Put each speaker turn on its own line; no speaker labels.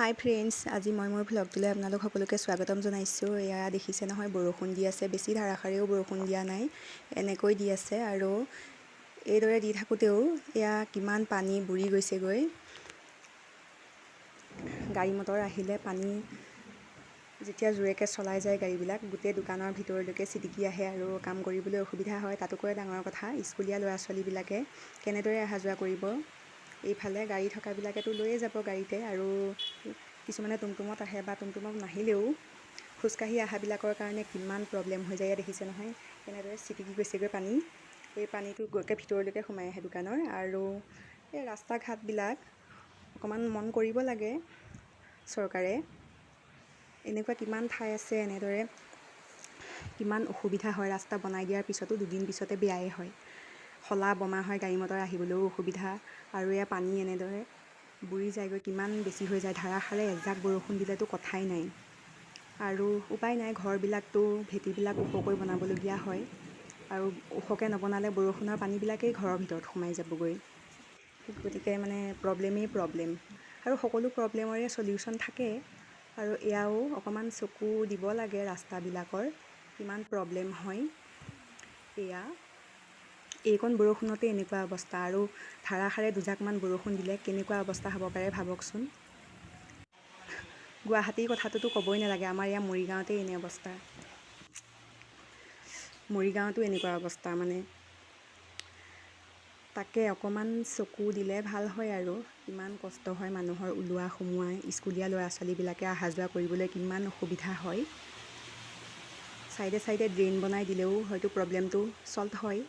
হাই friends আজি মই মোৰ ভ্লগটোলৈ আপোনালোক সকলোকে স্বাগতম জনাইছোঁ। এয়া দেখিছে নহয় বৰষুণ দি আছে। বেছি ধাৰাসাৰেও বৰষুণ দিয়া নাই এনেকৈ দি আছে। আৰু এইদৰে দি থাকোঁতেও এয়া কিমান পানী বুৰি গৈছেগৈ। গাড়ী মটৰ আহিলে পানী যেতিয়া জোৰেকৈ চলাই যায় গাড়ীবিলাক গোটেই দোকানৰ ভিতৰলৈকে ছিটিকি আহে আৰু কাম কৰিবলৈ অসুবিধা হয়। তাতোকৈ ডাঙৰ কথা স্কুলীয়া ল'ৰা ছোৱালীবিলাকে কেনেদৰে অহা যোৱা কৰিব? এইফালে গাড়ী থকাবিলাকেতো লৈয়ে যাব গাড়ীতে আৰু কিছুমানে টুমটুমত আহে বা টুমটুমত নাহিলেও খোজকাঢ়ি অহাবিলাকৰ কাৰণে কিমান প্ৰব্লেম হৈ যায় দেখিছে নহয়। কেনেদৰে ছিটিকি গৈছেগৈ পানী। এই পানীটো গৈকে ভিতৰলৈকে সোমাই আহে দোকানৰ আৰু এই ৰাস্তা ঘাটবিলাক অকণমান মন কৰিব লাগে চৰকাৰে। এনেকুৱা কিমান ঠাই আছে এনেদৰে কিমান অসুবিধা হয় ৰাস্তা বনাই দিয়াৰ পিছতো দুদিন পিছতে বেয়াই হয়। খলা বমা হয় গাড়ী মটৰ আহিবলৈও অসুবিধা আৰু এয়া পানী এনেদৰে বুৰি যায়গৈ। কিমান বেছি হৈ যায় ধাৰাসাৰে এজাক বৰষুণ দিলেতো কথাই নাই। আৰু উপায় নাই ঘৰবিলাকতো ভেটিবিলাক ওখকৈ বনাবলগীয়া হয় আৰু ওখকৈ নবনালে বৰষুণৰ পানীবিলাকেই ঘৰৰ ভিতৰত সোমাই যাবগৈ। গতিকে মানে প্ৰব্লেমেই প্ৰব্লেম। আৰু সকলো প্ৰব্লেমৰে চলিউশ্যন থাকে আৰু এয়াও অকণমান চকু দিব লাগে ৰাস্তাবিলাকৰ কিমান প্ৰব্লেম হয়। এয়া এইকণ বৰষুণতে এনেকুৱা অৱস্থা আৰু ধাৰাসাৰে দুজাকমান বৰষুণ দিলে কেনেকুৱা অৱস্থা হ'ব পাৰে ভাবকচোন। গুৱাহাটীৰ কথাটোতো ক'বই নালাগে আমাৰ ইয়াৰ মৰিগাঁৱতেই এনে অৱস্থা। মৰিগাঁৱতো এনেকুৱা অৱস্থা মানে। তাকে অকণমান চকু দিলে ভাল হয় আৰু কিমান কষ্ট হয় মানুহৰ ওলোৱা সোমোৱা স্কুলীয়া ল'ৰা ছোৱালীবিলাকে অহা যোৱা কৰিবলৈ কিমান অসুবিধা হয়। ছাইডে ছাইডে ড্ৰেইন বনাই দিলেও হয়তো প্ৰব্লেমটো ছল্ভ হয়।